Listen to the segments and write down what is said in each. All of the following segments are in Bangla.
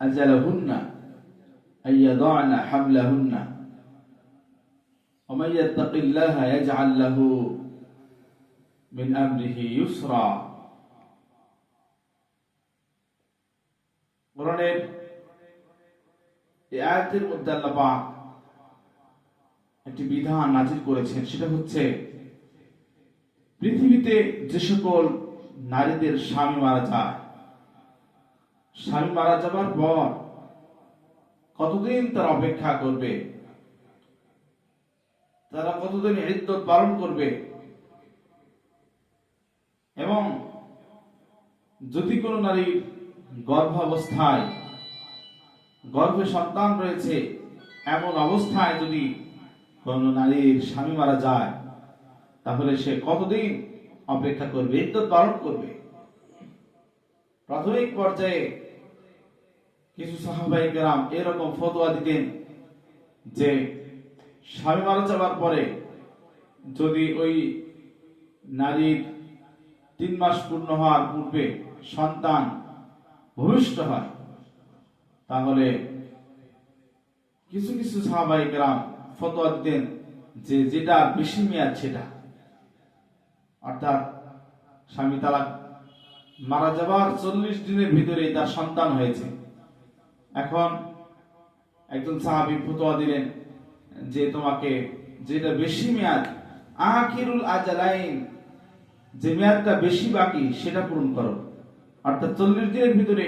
أجلهن أن يضعن حملهن ومن يتق الله يجعل له من أمره يسرا কোরআনের এই আয়াতের মধ্যে আল্লাহ পাক একটি বিধান নাজির করেছেন সেটা হচ্ছে পৃথিবীতে যে সকল নারীদের স্বামী মারা যায় স্বামী মারা যাবার পর কতদিন তারা অপেক্ষা করবে? তারা কতদিন ইদ্যত পালন করবে? এবং যদি কোনো নারীর গর্ভাবস্থায় গর্ভে সন্তান রয়েছে, এমন অবস্থায় যদি কোনো নারীর স্বামী মারা যায়, তাহলে সে কতদিন অপেক্ষা করবে ইদ্যত পালন করবে? প্রাথমিক পর্যায়ে কিছু সাহাবাই কেরাম এরকম ফতোয়া দিতেন যে স্বামী মারা যাওয়ার পরে যদি ওই নারীর তিন মাস পূর্ণ হওয়ার পূর্বে সন্তান ভূমিষ্ঠ হয়, তাহলে কিছু কিছু সাহাবাই গ্রাম ফতোয়া দিতেন যে যেটা বেশি মেয়াদ সেটা। অর্থাৎ স্বামী তালাক মারা যাবার চল্লিশ দিনের ভিতরে তার সন্তান হয়েছে। এখন একজন সাহাবি ফতোয়া দিলেন যে তোমাকে যেটা বেশি মেয়াদ, আখিরুল আজালাইন, যে মেয়াদটা বেশি বাকি, সেটা পূরণ করো। অর্থাৎ চল্লিশ দিনের ভিতরে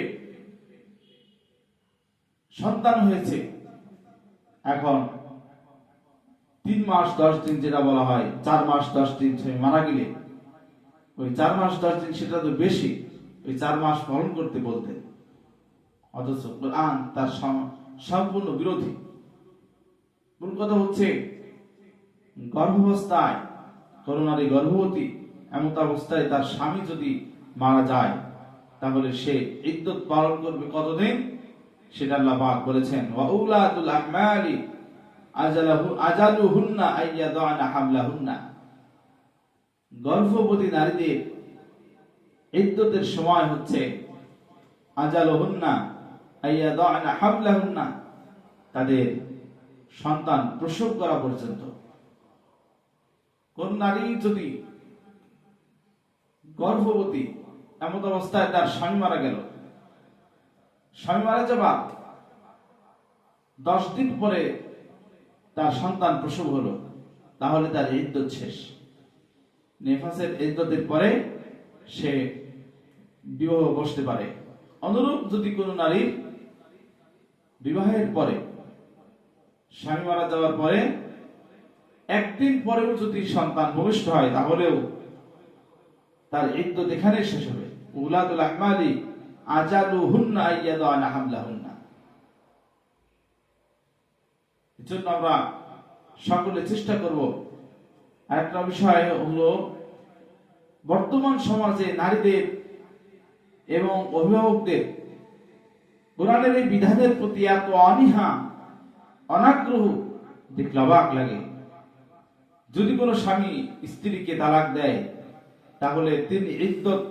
সন্তান হয়েছে। এখন তিন মাস, দশ দিন যেটা বলা হয়, চার মাস, দশ দিন স্বামী মারা গেলে, ওই চার মাস, দশ দিন সেটা তো বেশি, ওই চার মাস পালন করতে বলতেন। অথচ কোরআন তার সম্পূর্ণ বিরোধী। মূল কথা হচ্ছে, গর্ভাবস্থায় কোনো গর্ভবতী, এমন অবস্থায় তার স্বামী যদি মারা যায়, তাহলে সে ইদ্যত পালন করবে কতদিন? সেটা আল্লাহ পাক বলেছেন ওয়া উলাতুল আহমালি আজালাহু, আজালুহুন্না আইয়াদানা হামলাহুন্না। গর্ভবতী নারীদের ইদ্যতের সময় হচ্ছে, আজালুহুন্না তাদের সন্তান প্রসব করা পর্যন্ত। কোন নারী যদি গর্ভবতী এমন অবস্থায় তার স্বামী মারা গেল। স্বামী মারা যাবা দশ দিন পরে তার সন্তান প্রসব হলো, তাহলে তার ইদ্যত শেষ। নেফাসের ইদ্যতের পরে সে বিবাহ বসতে পারে। অনুরূপ যদি কোনো নারীর বিবাহের পরে, স্বামী মারা যাওয়ার পরে, একদিন পরেও যদি সন্তান ভূমিষ্ঠ হয়, তাহলেও তার ইদ্যত এখানে শেষ হবে। উলাদুল আহমালি আজালু হুন্না আইয়াদু আনা হামলা হুন্না এজন্য আমরা সকলে চেষ্টা করব। আরেকটা বিষয় হলো, বর্তমান সমাজে নারীদের এবং অভিভাবকদের কোরআনের এই বিধানের প্রতি এত অনীহা, অনাগ্রহ দেখলে অবাক লাগে। যদি কোনো স্বামী স্ত্রীকে তালাক দেয়, তাহলে তিন ইদ্যত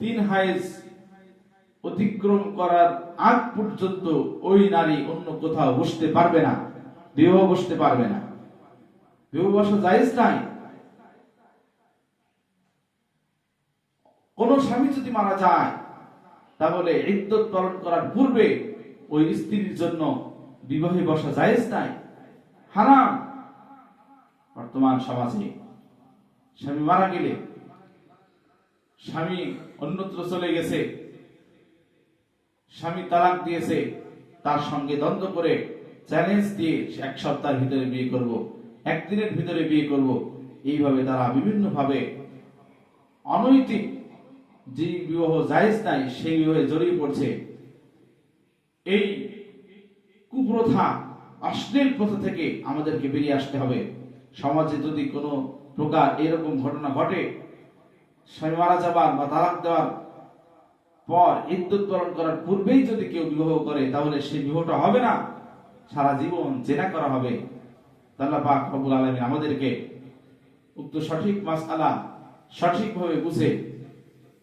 তিন হাইজ অতিক্রম করার আগ পর্যন্ত ওই নারী অন্য কোথাও বসতে পারবে না, বিবাহ বসতে পারবে না। বিবাহ বসা জায়েজ নাই। কোন স্বামী যদি মারা যায় তাহলে ইদ্যত পালন করার পূর্বে ওই স্ত্রীর জন্য বিবাহে বসা জায়েজ নাই। হারাম। বর্তমান সমাজে স্বামী মারা গেলে স্বামী অন্যত্র চলে গেছে, স্বামী তালাক দিয়েছে, তার সঙ্গে দ্বন্দ্ব করে চ্যালেঞ্জ দিয়ে এক সপ্তাহের ভিতরে বিয়ে করব, একদিনের ভিতরে বিয়ে করব। এইভাবে তারা বিভিন্নভাবে অনৈতিক যে বিবাহ জায়েজ নাই, সেই বিবাহে জড়িয়ে পড়ছে। এই কুপ্রথা, অশ্লীল প্রথা থেকে আমাদেরকে বেরিয়ে আসতে হবে। সমাজে যদি কোনো প্রকার এরকম ঘটনা ঘটে, স্বামী মারা যাবার বা তালাক দেওয়ার পর ইদ্যুৎ পালন করার পূর্বেই যদি কেউ বিবাহ করে, তাহলে সেই বিবাহটা হবে না। সারা জীবন জেনা করা হবে। তাহলে পাক রব্বুল আলামিন আমাদেরকে উক্ত সঠিক মাসআলা সঠিকভাবে বুঝে